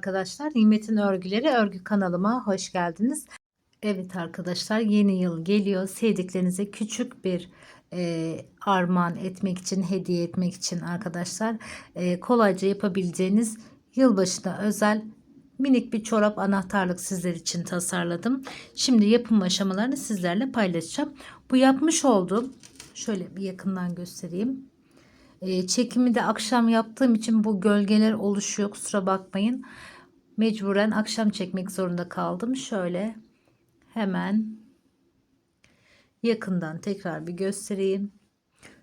Arkadaşlar. Nimet'in örgüleri örgü kanalıma hoş geldiniz. Evet arkadaşlar yeni yıl geliyor. Sevdiklerinize küçük bir e, armağan etmek için, hediye etmek için arkadaşlar e, kolayca yapabileceğiniz yılbaşına özel minik bir çorap anahtarlık sizler için tasarladım. Şimdi yapım aşamalarını sizlerle paylaşacağım. Bu yapmış olduğum şöyle bir yakından göstereyim. E, çekimi de akşam yaptığım için bu gölgeler oluşuyor. Kusura bakmayın. Mecburen akşam çekmek zorunda kaldım. Şöyle hemen yakından tekrar bir göstereyim.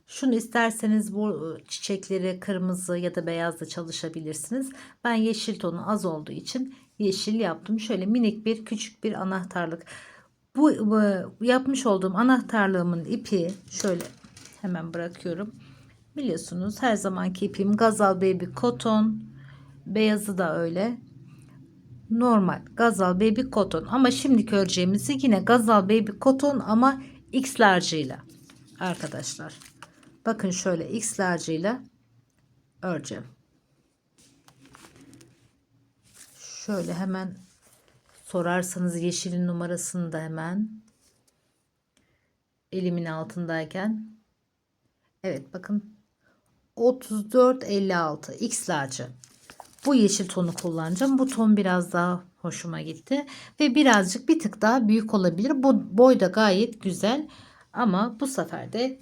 Şunu isterseniz bu çiçekleri kırmızı ya da beyazla çalışabilirsiniz. Ben yeşil tonu az olduğu için yeşil yaptım. Şöyle minik bir küçük bir anahtarlık. Bu, bu yapmış olduğum anahtarlığımın ipi şöyle hemen bırakıyorum. Biliyorsunuz her zamanki ipim Gazal Baby Cotton. Beyazı da öyle. Normal Gazal Baby Cotton. Ama şimdiki öreceğimizi yine Gazal Baby Cotton ama X large'ıyla. Arkadaşlar. Bakın şöyle X large'ıyla öreceğim. Şöyle hemen sorarsanız yeşilin numarasını da hemen elimin altındayken Evet bakın 3456 X large. Bu yeşil tonu kullanacağım. Bu ton biraz daha hoşuma gitti. Ve birazcık bir tık daha büyük olabilir. Bu boy da gayet güzel. Ama bu sefer de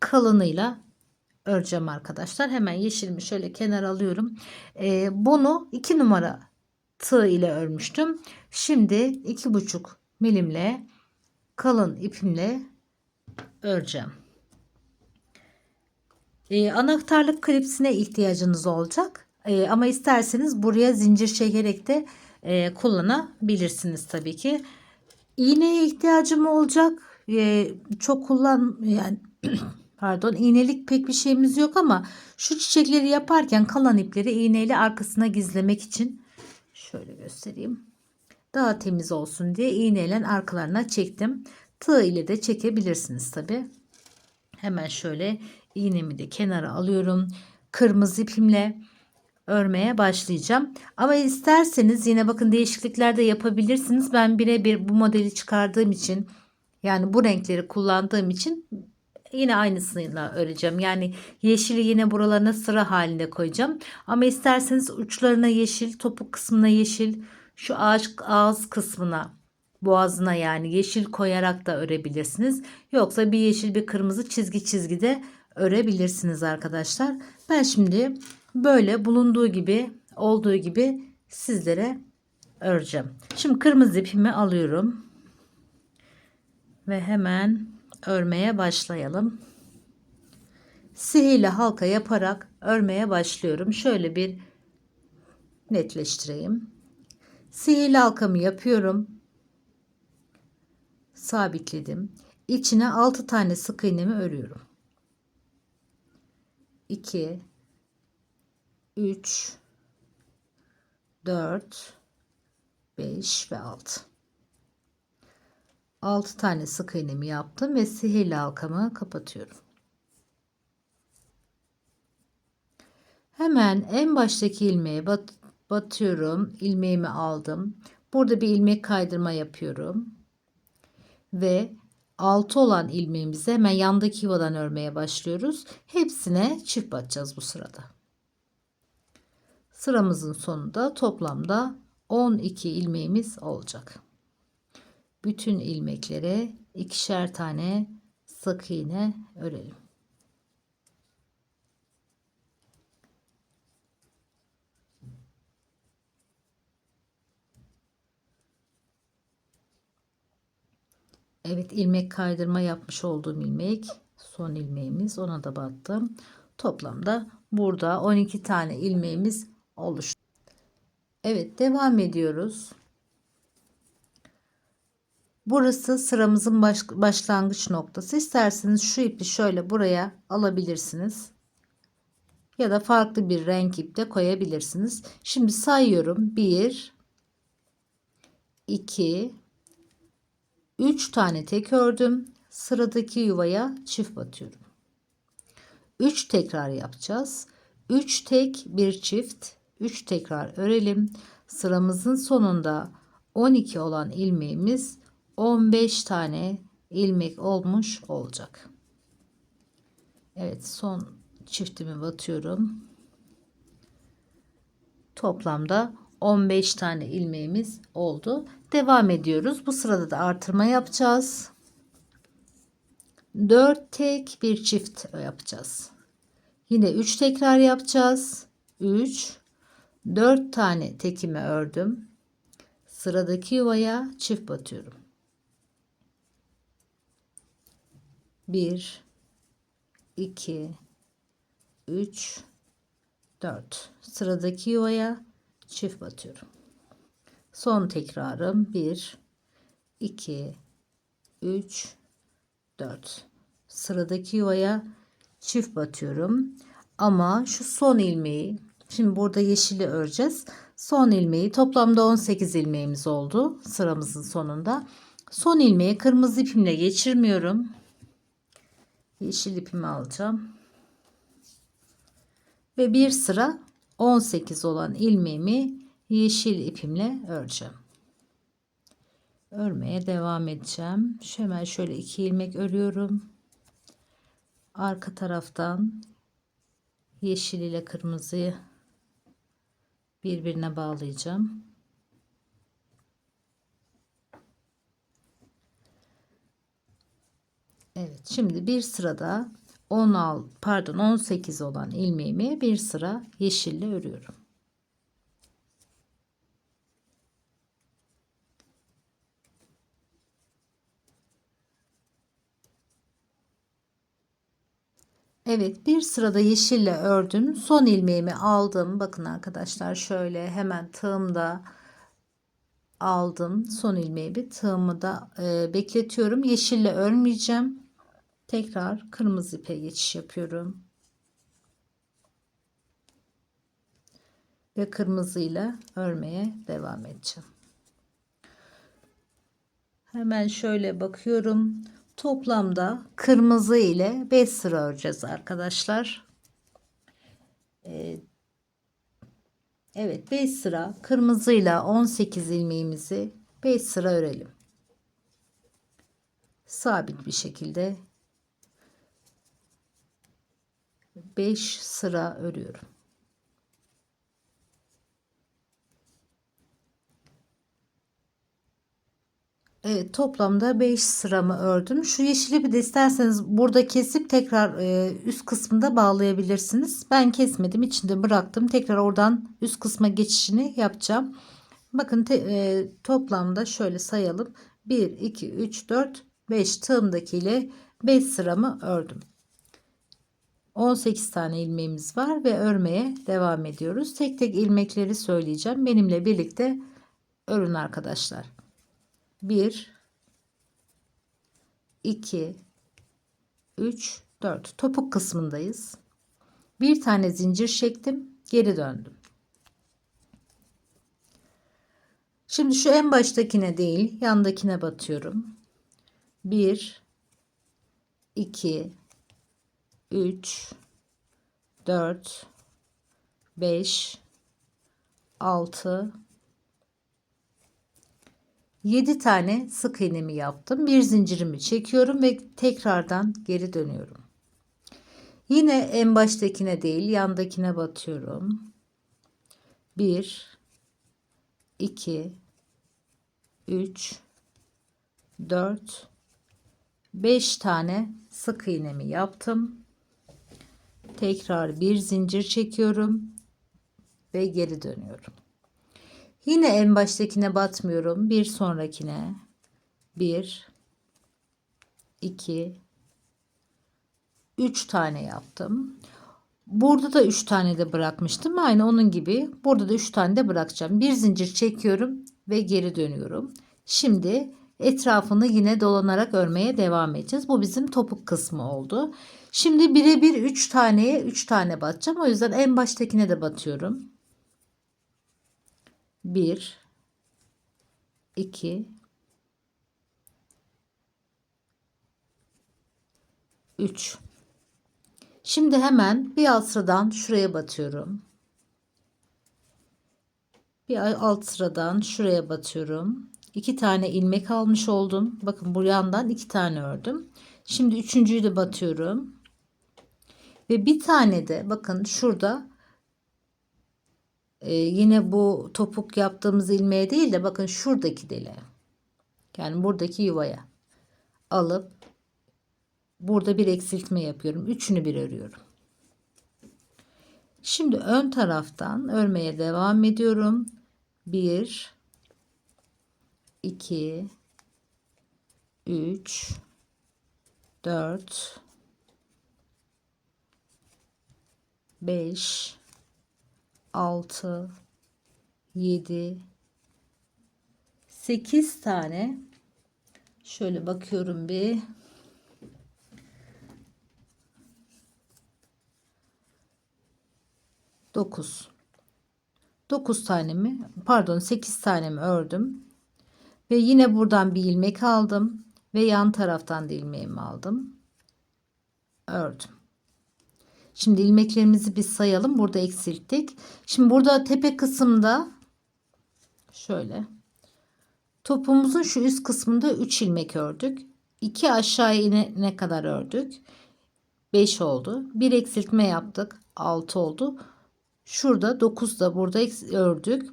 kalınıyla öreceğim arkadaşlar. Hemen yeşilimi şöyle kenara alıyorum. Ee, bunu 2 numara tığ ile örmüştüm. Şimdi 2,5 milimle kalın ipimle öreceğim. E, anahtarlık klipsine ihtiyacınız olacak. E, ama isterseniz buraya zincir çekerek de e, kullanabilirsiniz tabii ki. İğneye ihtiyacım olacak. E, çok kullan yani pardon iğnelik pek bir şeyimiz yok ama şu çiçekleri yaparken kalan ipleri iğneyle arkasına gizlemek için şöyle göstereyim. Daha temiz olsun diye iğneyle arkalarına çektim. Tığ ile de çekebilirsiniz tabi. Hemen şöyle iğnemi de kenara alıyorum. Kırmızı ipimle örmeye başlayacağım. Ama isterseniz yine bakın değişiklikler de yapabilirsiniz. Ben birebir bu modeli çıkardığım için yani bu renkleri kullandığım için yine aynısıyla öreceğim. Yani yeşili yine buralarına sıra halinde koyacağım. Ama isterseniz uçlarına yeşil, topuk kısmına yeşil, şu ağaç ağız kısmına boğazına yani yeşil koyarak da örebilirsiniz. Yoksa bir yeşil bir kırmızı çizgi çizgi de örebilirsiniz arkadaşlar. Ben şimdi böyle bulunduğu gibi olduğu gibi sizlere öreceğim. Şimdi kırmızı ipimi alıyorum. Ve hemen örmeye başlayalım. Sihirli halka yaparak örmeye başlıyorum. Şöyle bir netleştireyim. Sihirli halkamı yapıyorum. Sabitledim. İçine 6 tane sık iğnemi örüyorum. 2 3 4 5 ve 6 6 tane sık iğnemi yaptım ve sihirli halkamı kapatıyorum. Hemen en baştaki ilmeğe bat, batıyorum. ilmeğimi aldım. Burada bir ilmek kaydırma yapıyorum. Ve 6 olan ilmeğimizi hemen yandaki yuvadan örmeye başlıyoruz. Hepsine çift batacağız bu sırada. Sıramızın sonunda toplamda 12 ilmeğimiz olacak. Bütün ilmeklere ikişer tane sık iğne örelim. Evet ilmek kaydırma yapmış olduğum ilmek son ilmeğimiz ona da battım. Toplamda burada 12 tane ilmeğimiz oluştu. Evet devam ediyoruz. Burası sıramızın baş, başlangıç noktası. İsterseniz şu ipi şöyle buraya alabilirsiniz. Ya da farklı bir renk ip de koyabilirsiniz. Şimdi sayıyorum. 1 2 3 tane tek ördüm. Sıradaki yuvaya çift batıyorum. 3 tekrar yapacağız. 3 tek bir çift 3 tekrar örelim. Sıramızın sonunda 12 olan ilmeğimiz 15 tane ilmek olmuş olacak. Evet son çiftimi batıyorum. Toplamda 15 tane ilmeğimiz oldu. Devam ediyoruz. Bu sırada da artırma yapacağız. 4 tek bir çift yapacağız. Yine 3 tekrar yapacağız. 3 4 tane tekimi ördüm. Sıradaki yuvaya çift batıyorum. 1 2 3 4 sıradaki yuvaya çift batıyorum. Son tekrarım 1 2 3 4 sıradaki yuvaya çift batıyorum. Ama şu son ilmeği şimdi burada yeşili öreceğiz. Son ilmeği toplamda 18 ilmeğimiz oldu sıramızın sonunda. Son ilmeği kırmızı ipimle geçirmiyorum. Yeşil ipimi alacağım. Ve bir sıra 18 olan ilmeğimi yeşil ipimle öreceğim. Örmeye devam edeceğim. Hemen şöyle iki ilmek örüyorum. Arka taraftan yeşil ile kırmızıyı birbirine bağlayacağım. Evet şimdi bir sırada 16 pardon 18 olan ilmeğimi bir sıra yeşille örüyorum. Evet bir sırada yeşille ördüm. Son ilmeğimi aldım. Bakın arkadaşlar şöyle hemen tığımda aldım. Son ilmeği bir tığımı da e, bekletiyorum. Yeşille örmeyeceğim. Tekrar kırmızı ipe geçiş yapıyorum. Ve kırmızıyla örmeye devam edeceğim. Hemen şöyle bakıyorum. Toplamda kırmızı ile 5 sıra öreceğiz arkadaşlar. Ee, evet 5 sıra kırmızıyla 18 ilmeğimizi 5 sıra örelim. Sabit bir şekilde 5 sıra örüyorum. Evet toplamda 5 sıramı ördüm. Şu yeşili bir de isterseniz burada kesip tekrar e, üst kısmında bağlayabilirsiniz. Ben kesmedim içinde bıraktım. Tekrar oradan üst kısma geçişini yapacağım. Bakın te, e, toplamda şöyle sayalım. 1, 2, 3, 4, 5 tığımdakiyle 5 sıramı ördüm. 18 tane ilmeğimiz var ve örmeye devam ediyoruz. Tek tek ilmekleri söyleyeceğim. Benimle birlikte örün arkadaşlar. 1 2 3 4 topuk kısmındayız. Bir tane zincir çektim, geri döndüm. Şimdi şu en baştakine değil, yandakine batıyorum. 1 2 3 4 5 6 7 tane sık iğnemi yaptım. Bir zincirimi çekiyorum ve tekrardan geri dönüyorum. Yine en baştakine değil yandakine batıyorum. 1 2 3 4 5 tane sık iğnemi yaptım. Tekrar bir zincir çekiyorum ve geri dönüyorum. Yine en baştakine batmıyorum. Bir sonrakine. 1 2 3 tane yaptım. Burada da 3 tane de bırakmıştım. Aynı onun gibi burada da 3 tane de bırakacağım. Bir zincir çekiyorum ve geri dönüyorum. Şimdi etrafını yine dolanarak örmeye devam edeceğiz. Bu bizim topuk kısmı oldu. Şimdi birebir 3 taneye 3 tane batacağım. O yüzden en baştakine de batıyorum. 1 2 3 Şimdi hemen bir alt sıradan şuraya batıyorum. Bir alt sıradan şuraya batıyorum. İki tane ilmek almış oldum. Bakın bu yandan iki tane ördüm. Şimdi üçüncüyü de batıyorum. Ve bir tane de bakın şurada e, yine bu topuk yaptığımız ilmeğe değil de bakın şuradaki deliğe. Yani buradaki yuvaya alıp burada bir eksiltme yapıyorum. Üçünü bir örüyorum. Şimdi ön taraftan örmeye devam ediyorum. 1 2 3 4 5 6 7 8 tane. Şöyle bakıyorum bir. Dokuz. Dokuz tane mi? Pardon sekiz tane mi ördüm? Ve yine buradan bir ilmek aldım ve yan taraftan da ilmeğimi aldım. Ördüm Şimdi ilmeklerimizi bir sayalım. Burada eksilttik. Şimdi burada tepe kısımda şöyle topumuzun şu üst kısmında 3 ilmek ördük. 2 aşağı inene kadar ördük. 5 oldu. Bir eksiltme yaptık. 6 oldu. Şurada 9 da burada ördük.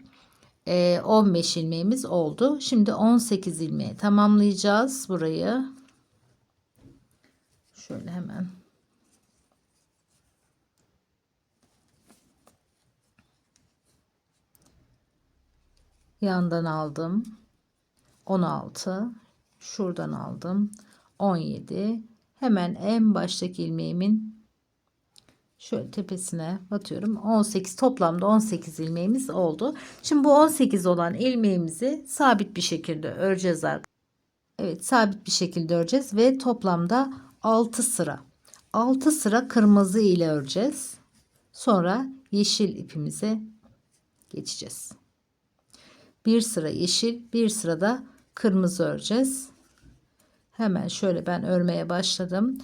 15 ilmeğimiz oldu. Şimdi 18 ilmeği tamamlayacağız burayı. Şöyle hemen yandan aldım. 16 şuradan aldım. 17 hemen en baştaki ilmeğimin şöyle tepesine batıyorum. 18 toplamda 18 ilmeğimiz oldu. Şimdi bu 18 olan ilmeğimizi sabit bir şekilde öreceğiz Evet sabit bir şekilde öreceğiz ve toplamda 6 sıra. 6 sıra kırmızı ile öreceğiz. Sonra yeşil ipimize geçeceğiz bir sıra yeşil bir sırada kırmızı öreceğiz. Hemen şöyle ben örmeye başladım.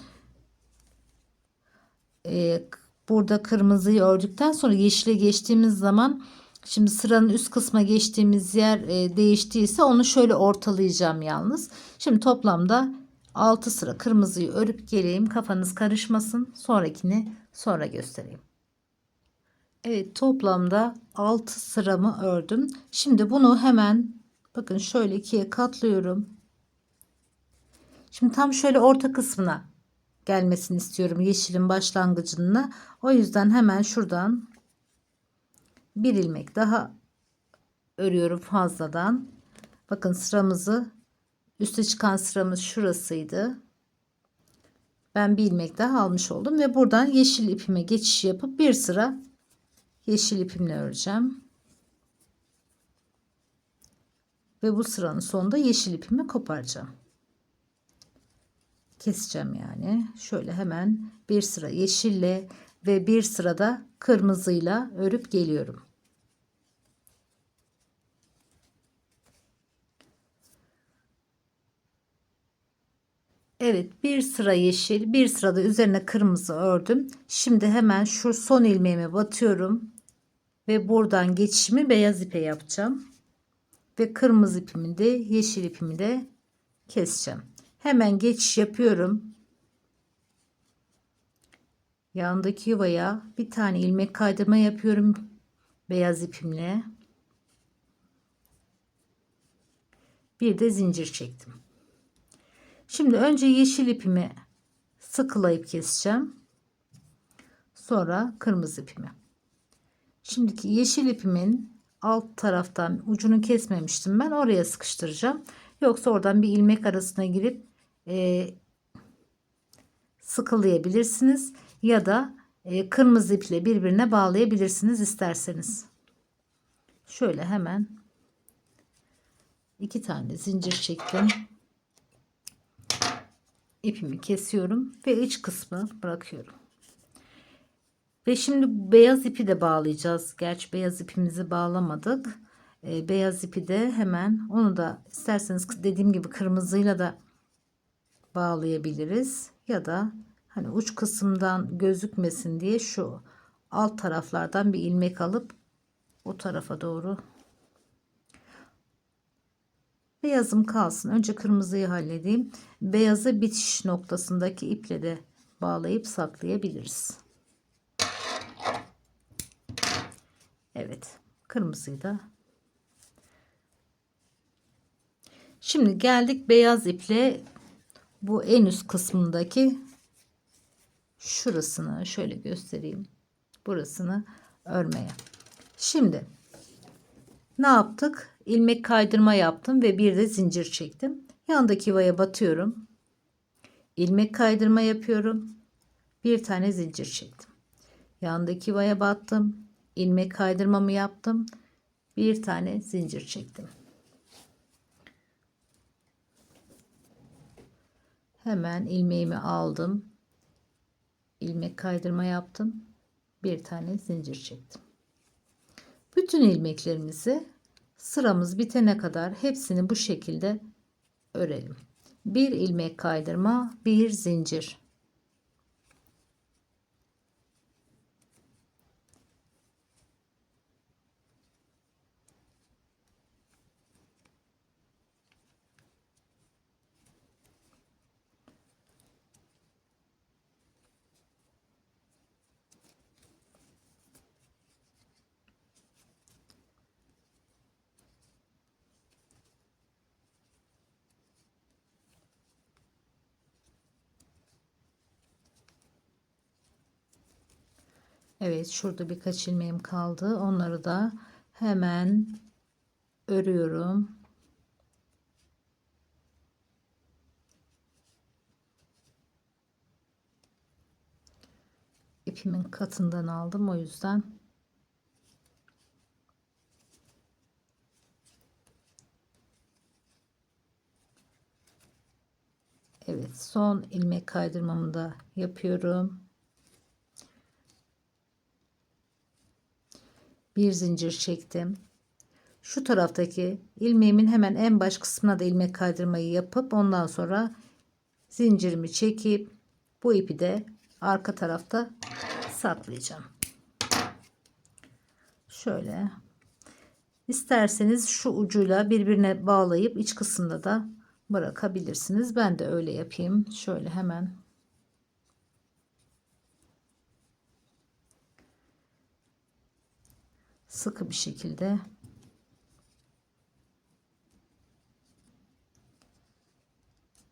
Ee, burada kırmızıyı ördükten sonra yeşile geçtiğimiz zaman şimdi sıranın üst kısma geçtiğimiz yer e, değiştiyse onu şöyle ortalayacağım yalnız. Şimdi toplamda 6 sıra kırmızıyı örüp geleyim. Kafanız karışmasın. Sonrakini sonra göstereyim Evet toplamda 6 sıramı ördüm. Şimdi bunu hemen bakın şöyle ikiye katlıyorum. Şimdi tam şöyle orta kısmına gelmesini istiyorum yeşilin başlangıcına. O yüzden hemen şuradan bir ilmek daha örüyorum fazladan. Bakın sıramızı üste çıkan sıramız şurasıydı. Ben bir ilmek daha almış oldum ve buradan yeşil ipime geçiş yapıp bir sıra yeşil ipimle öreceğim. Ve bu sıranın sonunda yeşil ipimi koparacağım. Keseceğim yani. Şöyle hemen bir sıra yeşille ve bir sırada kırmızıyla örüp geliyorum. Evet bir sıra yeşil bir sırada üzerine kırmızı ördüm. Şimdi hemen şu son ilmeğime batıyorum. Ve buradan geçişimi beyaz ipe yapacağım. Ve kırmızı ipimi de yeşil ipimi de keseceğim. Hemen geçiş yapıyorum. Yandaki yuvaya bir tane ilmek kaydırma yapıyorum beyaz ipimle. Bir de zincir çektim. Şimdi önce yeşil ipimi sıkılayıp keseceğim. Sonra kırmızı ipimi. Şimdiki yeşil ipimin alt taraftan ucunu kesmemiştim ben oraya sıkıştıracağım. Yoksa oradan bir ilmek arasına girip e, sıkılayabilirsiniz ya da e, kırmızı iple birbirine bağlayabilirsiniz isterseniz. Şöyle hemen iki tane zincir çektim ipimi kesiyorum ve iç kısmı bırakıyorum. Ve şimdi beyaz ipi de bağlayacağız. Gerçi beyaz ipimizi bağlamadık. E, beyaz ipi de hemen onu da isterseniz dediğim gibi kırmızıyla da bağlayabiliriz. Ya da hani uç kısımdan gözükmesin diye şu alt taraflardan bir ilmek alıp o tarafa doğru Beyazım kalsın. Önce kırmızıyı halledeyim. Beyazı bitiş noktasındaki iple de bağlayıp saklayabiliriz. Evet. Kırmızıyı da. Şimdi geldik beyaz iple bu en üst kısmındaki şurasını şöyle göstereyim. Burasını örmeye. Şimdi ne yaptık? İlmek kaydırma yaptım ve bir de zincir çektim. Yandaki yuvaya batıyorum. ilmek kaydırma yapıyorum. Bir tane zincir çektim. Yandaki yuvaya battım. ilmek kaydırmamı yaptım. Bir tane zincir çektim. Hemen ilmeğimi aldım. ilmek kaydırma yaptım. Bir tane zincir çektim. Bütün ilmeklerimizi sıramız bitene kadar hepsini bu şekilde örelim. Bir ilmek kaydırma, bir zincir. Evet şurada birkaç ilmeğim kaldı. Onları da hemen örüyorum. İpimin katından aldım o yüzden. Evet son ilmek kaydırmamı da yapıyorum. Bir zincir çektim. Şu taraftaki ilmeğimin hemen en baş kısmına da ilmek kaydırmayı yapıp ondan sonra zincirimi çekip bu ipi de arka tarafta saklayacağım. Şöyle isterseniz şu ucuyla birbirine bağlayıp iç kısımda da bırakabilirsiniz. Ben de öyle yapayım. Şöyle hemen sıkı bir şekilde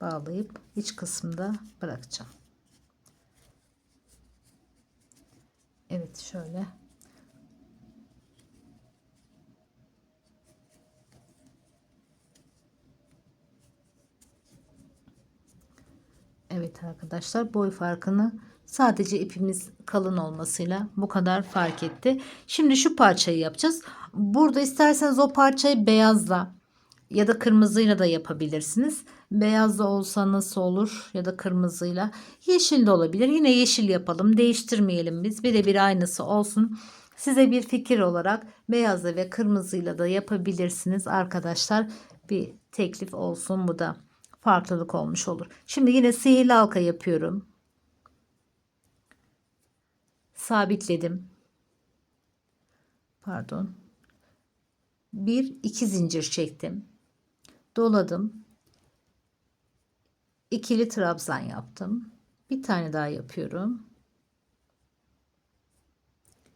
bağlayıp iç kısımda bırakacağım. Evet şöyle Evet arkadaşlar boy farkını Sadece ipimiz kalın olmasıyla bu kadar fark etti. Şimdi şu parçayı yapacağız. Burada isterseniz o parçayı beyazla ya da kırmızıyla da yapabilirsiniz. Beyazla olsa nasıl olur ya da kırmızıyla. Yeşil de olabilir. Yine yeşil yapalım. Değiştirmeyelim biz. Birebir aynısı olsun. Size bir fikir olarak beyazla ve kırmızıyla da yapabilirsiniz arkadaşlar. Bir teklif olsun bu da farklılık olmuş olur. Şimdi yine sihirli halka yapıyorum sabitledim. Pardon. Bir iki zincir çektim. Doladım. İkili trabzan yaptım. Bir tane daha yapıyorum.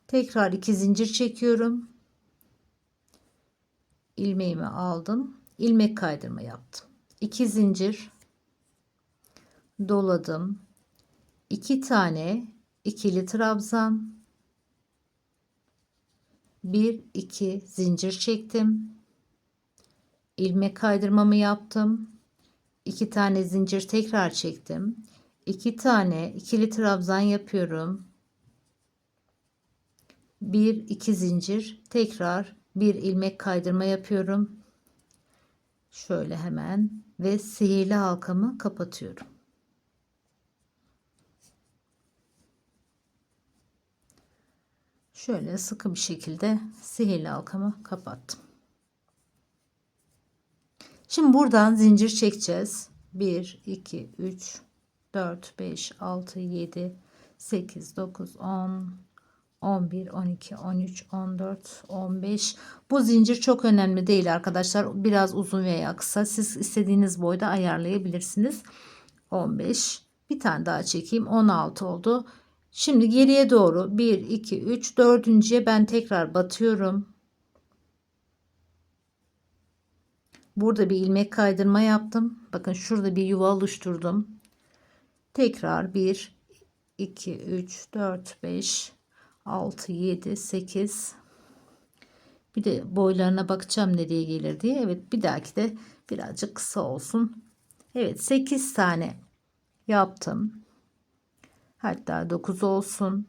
Tekrar iki zincir çekiyorum. ilmeğimi aldım. ilmek kaydırma yaptım. 2 zincir doladım. 2 tane ikili trabzan. 1 2 zincir çektim. İlmek kaydırmamı yaptım. 2 tane zincir tekrar çektim. 2 tane ikili trabzan yapıyorum. 1 2 zincir tekrar bir ilmek kaydırma yapıyorum. Şöyle hemen ve sihirli halkamı kapatıyorum Şöyle sıkı bir şekilde sihirli halkamı kapattım. Şimdi buradan zincir çekeceğiz. 1, 2, 3, 4, 5, 6, 7, 8, 9, 10, 11, 12, 13, 14, 15. Bu zincir çok önemli değil arkadaşlar. Biraz uzun veya kısa. Siz istediğiniz boyda ayarlayabilirsiniz. 15. Bir tane daha çekeyim. 16 oldu. Şimdi geriye doğru 1, 2, 3, 4.ye ben tekrar batıyorum. Burada bir ilmek kaydırma yaptım. Bakın şurada bir yuva oluşturdum. Tekrar 1, 2, 3, 4, 5, 6, 7, 8. Bir de boylarına bakacağım nereye gelir diye. Evet bir dahaki de birazcık kısa olsun. Evet 8 tane yaptım. Hatta 9 olsun.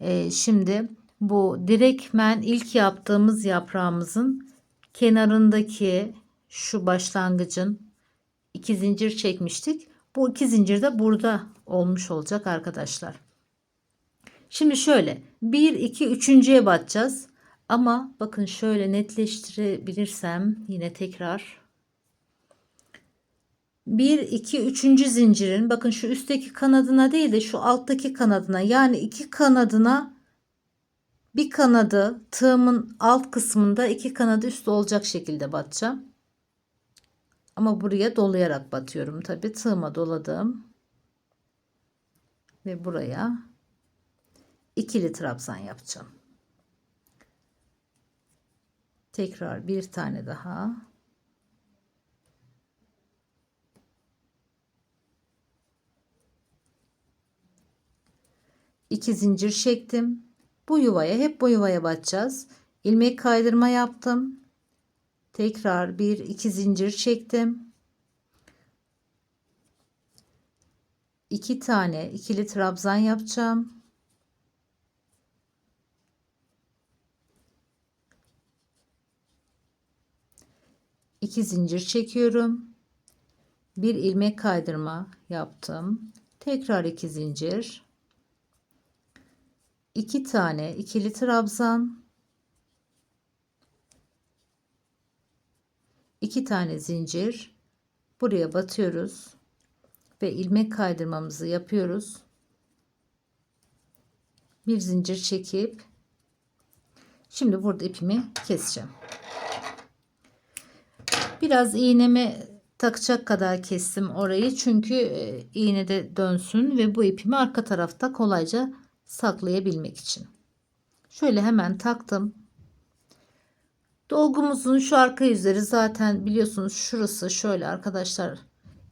Ee, şimdi bu direkmen ilk yaptığımız yaprağımızın kenarındaki şu başlangıcın iki zincir çekmiştik. Bu iki zincir de burada olmuş olacak arkadaşlar. Şimdi şöyle 1 2 3.'ye batacağız. Ama bakın şöyle netleştirebilirsem yine tekrar 1 2 3. zincirin bakın şu üstteki kanadına değil de şu alttaki kanadına yani iki kanadına bir kanadı tığımın alt kısmında iki kanadı üstte olacak şekilde batacağım. Ama buraya dolayarak batıyorum tabi tığıma doladım ve buraya ikili trabzan yapacağım. Tekrar bir tane daha. İki zincir çektim. Bu yuvaya hep bu yuvaya batacağız. ilmek kaydırma yaptım. Tekrar bir iki zincir çektim. iki tane ikili trabzan yapacağım. iki zincir çekiyorum. Bir ilmek kaydırma yaptım. Tekrar iki zincir. 2 tane ikili trabzan. 2 tane zincir. Buraya batıyoruz ve ilmek kaydırmamızı yapıyoruz. Bir zincir çekip şimdi burada ipimi keseceğim. Biraz iğneme takacak kadar kestim orayı çünkü e, iğne de dönsün ve bu ipimi arka tarafta kolayca saklayabilmek için. Şöyle hemen taktım. Dolgumuzun şu arka yüzleri zaten biliyorsunuz şurası şöyle arkadaşlar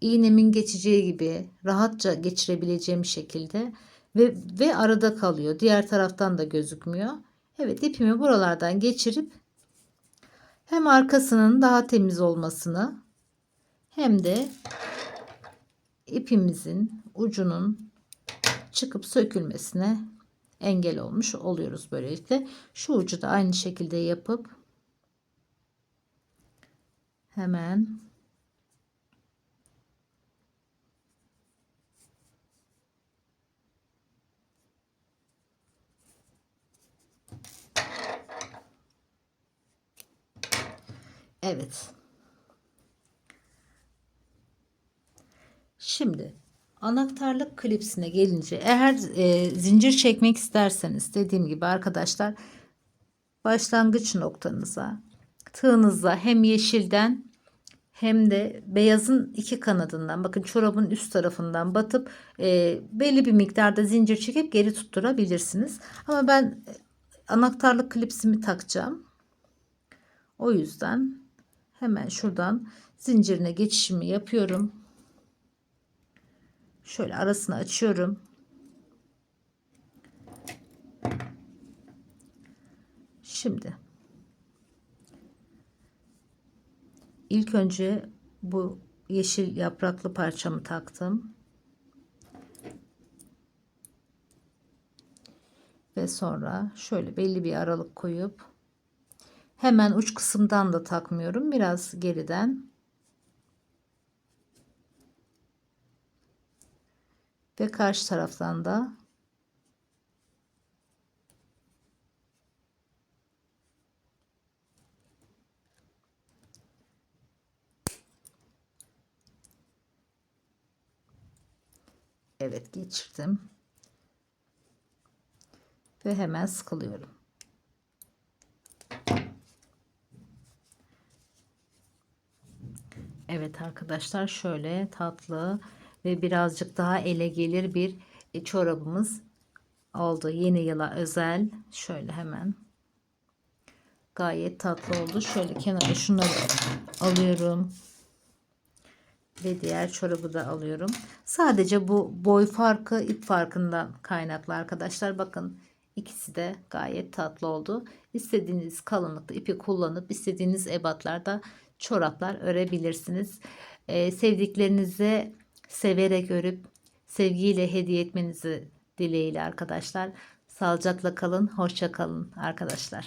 iğnemin geçeceği gibi rahatça geçirebileceğim şekilde ve, ve arada kalıyor. Diğer taraftan da gözükmüyor. Evet ipimi buralardan geçirip hem arkasının daha temiz olmasını hem de ipimizin ucunun çıkıp sökülmesine engel olmuş oluyoruz böylelikle. Şu ucu da aynı şekilde yapıp hemen Evet. Şimdi Anahtarlık klipsine gelince eğer e, zincir çekmek isterseniz dediğim gibi arkadaşlar başlangıç noktanıza tığınızla hem yeşilden hem de beyazın iki kanadından bakın çorabın üst tarafından batıp e, belli bir miktarda zincir çekip geri tutturabilirsiniz. Ama ben e, anahtarlık klipsimi takacağım. O yüzden hemen şuradan zincirine geçişimi yapıyorum. Şöyle arasını açıyorum. Şimdi ilk önce bu yeşil yapraklı parçamı taktım. Ve sonra şöyle belli bir aralık koyup hemen uç kısımdan da takmıyorum. Biraz geriden ve karşı taraftan da Evet geçirdim. Ve hemen sıkılıyorum. Evet arkadaşlar şöyle tatlı ve birazcık daha ele gelir bir e, çorabımız oldu. Yeni yıla özel. Şöyle hemen gayet tatlı oldu. Şöyle kenara şunları alıyorum. Ve diğer çorabı da alıyorum. Sadece bu boy farkı ip farkından kaynaklı arkadaşlar. Bakın ikisi de gayet tatlı oldu. İstediğiniz kalınlıkta ipi kullanıp istediğiniz ebatlarda çoraplar örebilirsiniz. Ee, sevdiklerinize severek örüp sevgiyle hediye etmenizi dileğiyle arkadaşlar. Sağlıcakla kalın, hoşça kalın arkadaşlar.